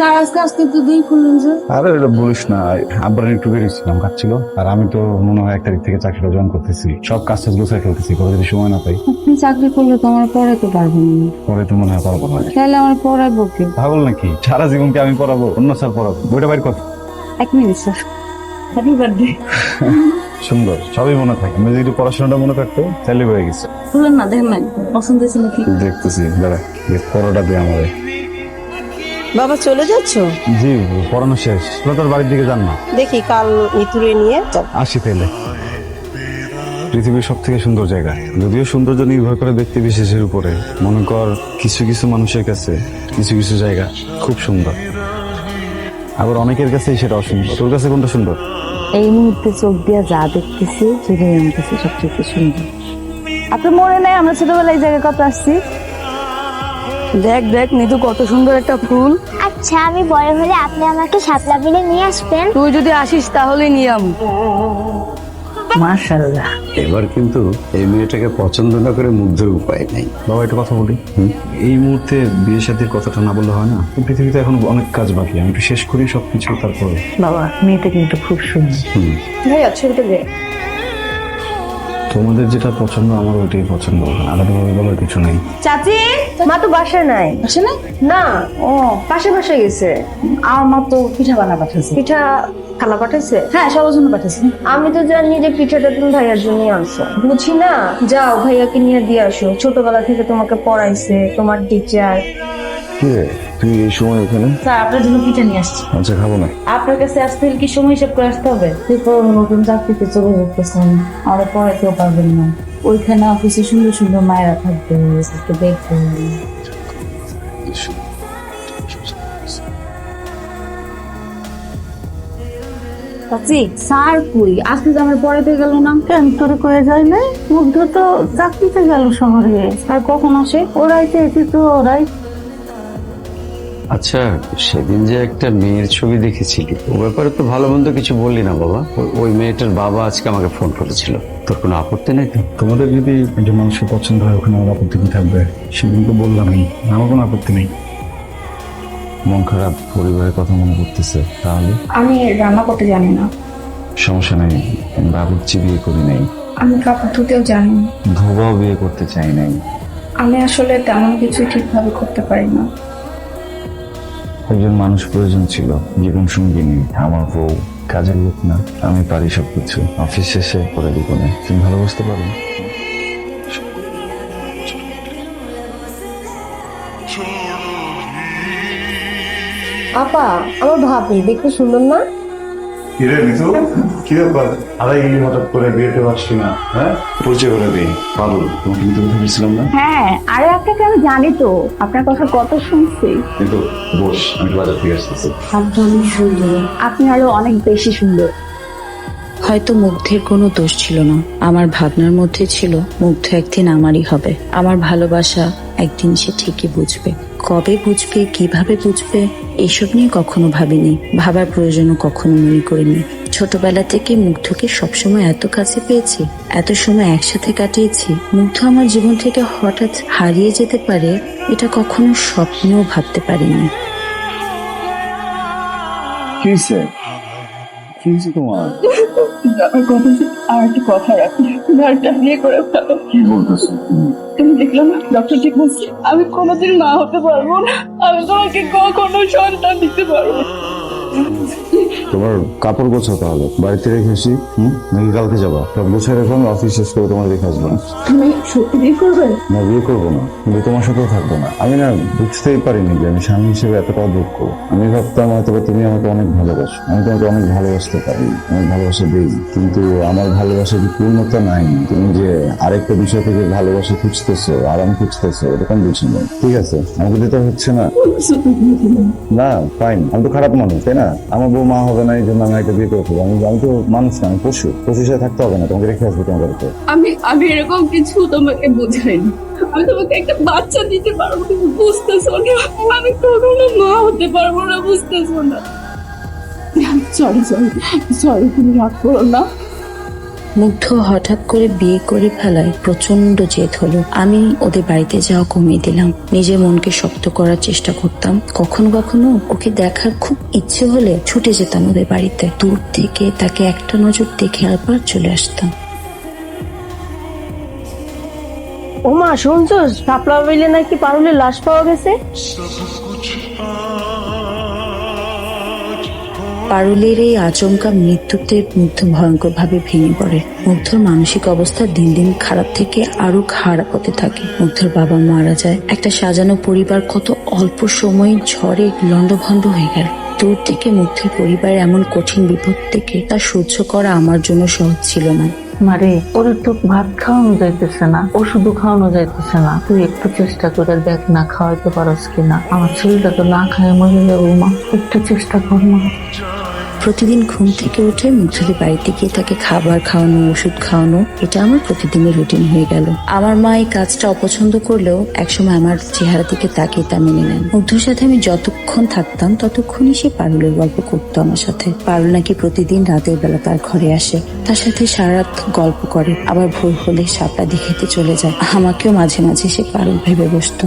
Sir আজকে আজকে তো দুই খুললেন যে। আরে এটা বলিস না। আব্বার একটু বেরিয়েছিলাম কাটছিল আর আমি তো মনে হয় এক তারিখ থেকে চাকরিটা জয়েন করতেছি। সব কাজ টাজ গোছায় ফেলতেছি কবে যদি সময় না পাই। আপনি চাকরি করলে তো আমার পারবেন না। পরে তো মনে হয় পারব না। তাহলে আমার পড়াইবো কি? পাগল নাকি? সারা জীবনকে আমি পড়াবো অন্য স্যার পড়াবো। বইটা বাইর কর। এক মিনিট স্যার। হ্যাপি বার্থডে সুন্দর সবই মনে থাকে। আমি যদি একটু পড়াশোনাটা মনে থাকতো তাহলে হয়ে গেছে। খুললেন না দেখেন না পছন্দ হয়েছে নাকি? দেখতেছি দাঁড়া পড়াটা দিয়ে আমাদের বাবা চলে যাচ্ছ? জি পড়ানো শেষ। তোরা তোর বাড়ির দিকে যান না। দেখি কাল মিতুরে নিয়ে আসি তাহলে পৃথিবীর সব থেকে সুন্দর জায়গা। যদিও সৌন্দর্য নির্ভর করে ব্যক্তি বিশেষের উপরে। মনে কর কিছু কিছু মানুষের কাছে কিছু কিছু জায়গা খুব সুন্দর। আবার অনেকের কাছেই সেটা অসুন্দর। তোর কাছে কোনটা সুন্দর? এই মুহূর্তে চোখ দিয়ে যা দেখতেছি সেটাই আমার কাছে সবচেয়ে সুন্দর। আপনার মনে নাই আমরা ছোটবেলায় এই জায়গায় কত আসছি? দেখ দেখ নিতু কত সুন্দর একটা ফুল। আচ্ছা আমি বড় হলে আপনি আমাকে শাপলা বিলে নিয়ে আসবেন। তুই যদি আসিস তাহলে নিয়ে আমি। মাশাল্লাহ এবার কিন্তু এই মেয়েটাকে পছন্দ না করে মুগ্ধের উপায় নেই। বাবা একটা কথা বলি। এই মুহূর্তে বিয়ে শাদির কথাটা না বললে হয় না? পৃথিবীতে এখন অনেক কাজ বাকি। আমি একটু শেষ করি সবকিছু তারপরে বাবা মেয়েটা কিন্তু খুব সুন্দর। ভাইয়া ছবিটা দে তোমাদের যেটা পছন্দ আমার ওইটাই পছন্দ। আলাদাভাবে বলার কিছু নেই। চাচি মা তো বাসায় নাই। আসে না না। ও পাশে বাসায় গেছে। আমার মা তো পিঠা বানা পাঠাচ্ছে পিঠা খালা পাঠাইছে? হ্যাঁ সবার জন্য পাঠাচ্ছে আমি তো জানি যে পিঠাটা তুমি ভাইয়ার জন্য আনছো। বুঝি না? যাও ভাইয়াকে নিয়ে দিয়ে আসো। ছোটবেলা থেকে তোমাকে পড়াইছে তোমার টিচার কি? এই সময় ওখানে স্যার আপনার জন্য পিঠা নিয়ে আসছি। আচ্ছা খাব না। আপনার কাছে আসতে হলে কি সময় হিসাব করে আসতে হবে? নতুন চাকরিতে চলে যেতেছেন পারবেন না। ওইখানে অফিসে সুন্দর সুন্দর মায়েরা থাকবে একটু দেখবেন চাচি স্যার কই? আজকে যে আমার পড়াইতে গেল না কেন তোরে কয়ে যায় না মুগ্ধ তো চাকরিতে গেল শহরে। আর কখন আসে? ওরাই চেয়েছি তো ওরাই আচ্ছা সেদিন যে একটা মেয়ের ছবি দেখেছিলি ও ব্যাপারে তো ভালো মন্দ কিছু বললি না বাবা। ওই মেয়েটার বাবা আজকে আমাকে ফোন করেছিল। তোর কোনো আপত্তি নেই তো তোমাদের যদি একজন মানুষের পছন্দ হয় ওখানে আমার আপত্তি কি থাকবে? সেদিন তো বললামই আমার কোনো আপত্তি নেই। মন খারাপ পরিবারের কথা মনে করতেছে তাহলে? আমি রান্না করতে জানি না। সমস্যা নেই বাবুর্চি বিয়ে করি নাই। আমি কাপড় ধুতেও জানি ধোবাও বিয়ে করতে চাই নাই। আমি আসলে তেমন কিছু ঠিকভাবে করতে পারি না। একজন মানুষ প্রয়োজন ছিল, জীবন সঙ্গিনী, আমার বউ, কাজের লোক না। আমি পারি সব কিছু অফিস শেষে করে দিব না। তুমি ভালো ভালোবাসতে পারো? আপা, আমার ভাবি, দেখতে সুন্দর না? কিরে নিতু কি ব্যাপার? আড়াই গেলি হঠাৎ করে বিয়েতে পারছি না হ্যাঁ? পরিচয় করে দিই পাগল। তোমাকে কিন্তু ভেবেছিলাম না? হ্যাঁ আরে আপনাকে আমি জানি তো? আপনার কথা কত শুনছি। কিন্তু বস আমি বাজার থেকে আসতেছি। আপনি অনেক সুন্দর আপনি আরও অনেক বেশি সুন্দর। হয়তো মুগ্ধের কোনো দোষ ছিল না। আমার ভাবনার মধ্যে ছিল মুগ্ধ একদিন আমারই হবে। আমার ভালোবাসা একদিন সে ঠিকই বুঝবে। কবে বুঝবে, কীভাবে বুঝবে এইসব নিয়ে কখনো ভাবিনি। ভাবার প্রয়োজনও কখনো মনে করিনি। ছোটবেলা থেকে মুগ্ধকে সবসময় এত কাছে পেয়েছি, এত সময় একসাথে কাটিয়েছি। মুগ্ধ আমার জীবন থেকে হঠাৎ হারিয়ে যেতে পারে, এটা কখনো স্বপ্নেও ভাবতে পারিনি। কি হয়েছে তোমার আমার কথা আর একটা কথা রাখি। একটা বিয়ে করে ফেলো। কি বলতেছো তুমি? দেখলাম না ডক্টর ঠিক বলছি আমি কোনোদিন মা হতে পারব না। আমি তোমাকে কখনো সন্তান দিতে পারব না। তোমার কাপড় গোছাও তাহলে। বাড়িতে রেখে আসি নাকি কালকে যাবা? সব গোছায় রেখো আমি অফিস শেষ করে তোমার দেখে আসব। তুমি সত্যি বিয়ে করবে? না বিয়ে করব না। কিন্তু তোমার সাথেও থাকব না। আমি না বুঝতেই পারিনি যে আমি স্বামী হিসেবে এতটা অযোগ্য আমি ভাবতাম হয়তো তুমি আমাকে অনেক ভালোবাসো। আমি তোমাকে অনেক ভালোবাসতে পারি অনেক ভালোবাসা দিই। কিন্তু আমার ভালোবাসা কি পূর্ণতা নাই। তুমি যে আরেকটা বিষয় থেকে ভালোবাসা খুঁজতেছো আরাম খুঁজতেছো এরকম বুঝিনি ঠিক আছে? আমাকে দিতে হচ্ছে না? না ফাইন আমি তো খারাপ মানুষ তাই না? আমার বউ মা হবে না এই জন্য আমি একটা বিয়ে করে ফেলব। আমি আমি তো মানুষ না আমি পশু। পশু হিসেবে থাকতে হবে না তোমাকে রেখে আসব তোমার বাড়িতে। আমি আমি এরকম কিছু তোমাকে বোঝাইনি। আমি তোমাকে একটা বাচ্চা দিতে পারব তুমি বুঝতেছো না। আমি কখনো মা হতে পারব না বুঝতেছো না। সরি সরি সরি তুমি রাগ করো না। মুগ্ধ হঠাৎ করে বিয়ে করে ফেলায় প্রচণ্ড জেদ হলো। আমি ওদের বাড়িতে যাওয়া কমিয়ে দিলাম। নিজের মনকে শক্ত করার চেষ্টা করতাম। কখনো কখনো ওকে দেখার খুব ইচ্ছে হলে ছুটে যেতাম ওদের বাড়িতে। দূর থেকে তাকে একটা নজর দেখে আবার চলে আসতাম। ও মা শুনছো? শাপলা বিলে নাকি পারুলের লাশ পাওয়া গেছে? পারুলের এই আচমকা মৃত্যুতে মুগ্ধ ভয়ঙ্কর ভাবে ভেঙে পড়ে। মুগ্ধর মানসিক অবস্থা দিন দিন খারাপ থেকে আরও খারাপ হতে থাকে। মুগ্ধর বাবা মারা যায়। একটা সাজানো পরিবার কত অল্প সময় ঝড়ে লন্ডভন্ড হয়ে গেল। দূর থেকে মুগ্ধের পরিবার এমন কঠিন বিপদ থেকে তা সহ্য করা আমার জন্য সহজ ছিল না। মারে, ওর তো ভাত খাওয়ানো যাইতেছে না, ওষুধও খাওয়ানো যাইতেছে না। তুই একটু চেষ্টা করে দেখ না খাওয়াইতে পারস কিনা। আমার ছেলেটা তো না খায় মরে যাব মা। একটু চেষ্টা কর মা। প্রতিদিন ঘুম থেকে উঠে মুগ্ধদের বাড়িতে গিয়ে তাকে খাবার খাওয়ানো, ওষুধ খাওয়ানো, এটা আমার প্রতিদিনের রুটিন হয়ে গেল। আমার মা এই কাজটা অপছন্দ করলেও একসময় আমার চেহারা দিকে তাকিয়ে তা মেনে নেন। মুগ্ধর সাথে আমি যতক্ষণ থাকতাম, ততক্ষণই সে পারুলের গল্প করতো আমার সাথে। পারুল নাকি প্রতিদিন রাতের বেলা তার ঘরে আসে, তার সাথে সারা রাত গল্প করে, আবার ভোর হলে সাপটা দেখেতে চলে যায়। আমাকেও মাঝে মাঝে সে পারুল ভেবে বসতো।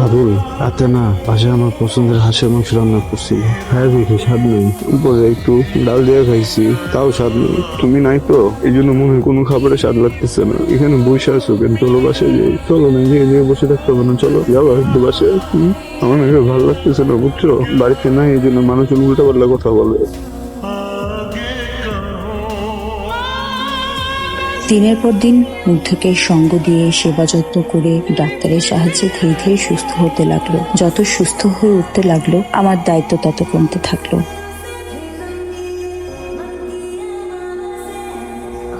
বাবুল রাতে না, পাশে আমার পছন্দের হাঁসের মাংস রান্না করছিল হ্যাঁ দেখি, স্বাদ নেই। উপরে একটু ডাল দিয়ে খাইছি, তাও স্বাদ নেই। তুমি নাই তো? এই জন্য মনে হয় কোনো খাবারে স্বাদ লাগতেছে না। এখানে বসে আছো কেন? চলো বাসে যাই। চলো না, গিয়ে গিয়ে বসে থাকতে হবে না। চলো, যাব একটু বাসে? আমার ভালো লাগতেছে না, বুঝছ? বাড়িতে নাই, এই জন্য মানুষ উল্টা পাল্টা কথা বলে। দিনের পর দিন মুগ্ধকে সঙ্গ দিয়ে সেবা যত্ন করে ডাক্তারের সাহায্যে ধীরে ধীরে সুস্থ হতে লাগল। যত সুস্থ হয়ে উঠতে লাগল, আমার দায়িত্ব তত কমতে থাকল।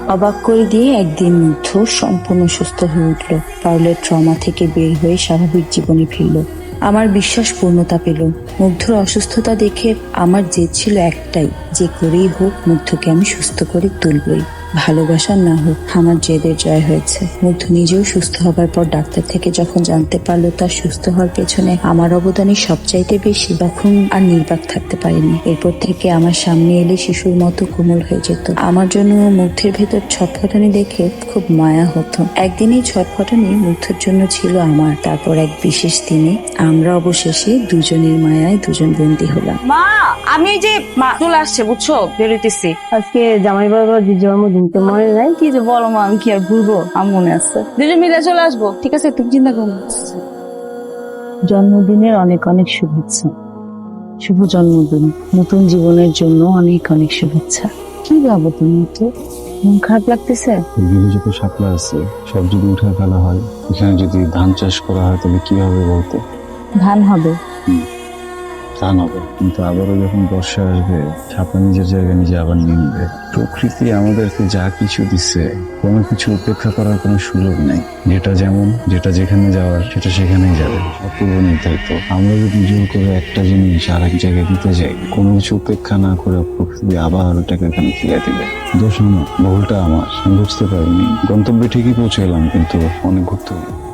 অবাক করে দিয়ে একদিন মুগ্ধ সম্পূর্ণ সুস্থ হয়ে উঠল। পারুলের ট্রমা থেকে বের হয়ে স্বাভাবিক জীবনে ফিরল। আমার বিশ্বাস পূর্ণতা পেল। মুগ্ধর অসুস্থতা দেখে আমার জেদ ছিল একটাই, যে করেই হোক মুগ্ধকে আমি সুস্থ করে তুলবই। ভালোবাসা না হোক আমার জেদের জয় হয়েছে। মুগ্ধ নিজেও সুস্থ হবার পর ডাক্তার থেকে যখন জানতে পারল তার সুস্থ হওয়ার পেছনে আমার অবদানই সবচাইতে বেশি তখন আর নির্বাক থাকতে পারিনি। এরপর থেকে আমার সামনে এলে শিশুর মতো কোমল হয়ে যেত। আমার জন্য মুগ্ধের ভেতর ছটফটানি দেখে খুব মায়া হতো। একদিন এই ছটফটানি মুগ্ধের জন্য ছিল আমার। তারপর এক বিশেষ দিনে আমরা অবশেষে দুজনের মায়ায় দুজন বন্দী হলাম। মা আমি এই যে মা চলে আসছে বুঝছ? বেরোইতেছি। আজকে জামাই বাবার যে জন্মদিন তো মনে নাই কি যে বলো মা আমি কি আর ভুলবো? আমার মনে আছে। দুজন মিলে চলে আসব। ঠিক আছে তুমি চিন্তা করো জন্মদিনের অনেক অনেক শুভেচ্ছা। শুভ জন্মদিন। নতুন জীবনের জন্য অনেক অনেক শুভেচ্ছা। কি ভাবো তুমি তো? মন খারাপ লাগতেছে? যত শাপলা আছে সব যদি উঠে ফেলা হয় এখানে যদি ধান চাষ করা হয় তাহলে কি হবে বলতো? ধান হবে। ধান হবে কিন্তু আবারও যখন বর্ষা আসবে, ছাপা নিজের জায়গায় নিজে আবার নিয়ে নেবে। প্রকৃতি আমাদেরকে যা কিছু দিচ্ছে কোনো কিছু উপেক্ষা করার কোনো সুযোগ নেই। যেটা যেমন, যেটা যেখানে যাওয়ার, সেটা সেখানেই যাবে। অপূর্ব নির্ধারিত। আমরা যদি জোর করে একটা জিনিস আর এক জায়গায় দিতে যাই, কোনো কিছু উপেক্ষা না করে প্রকৃতি আবার ওটাকে এখানে ফিরে দিবে। দোষ আমার, ভুলটা আমার। আমি বুঝতে পারিনি। গন্তব্যে ঠিকই পৌঁছে এলাম কিন্তু অনেক ঘুরতে হলো।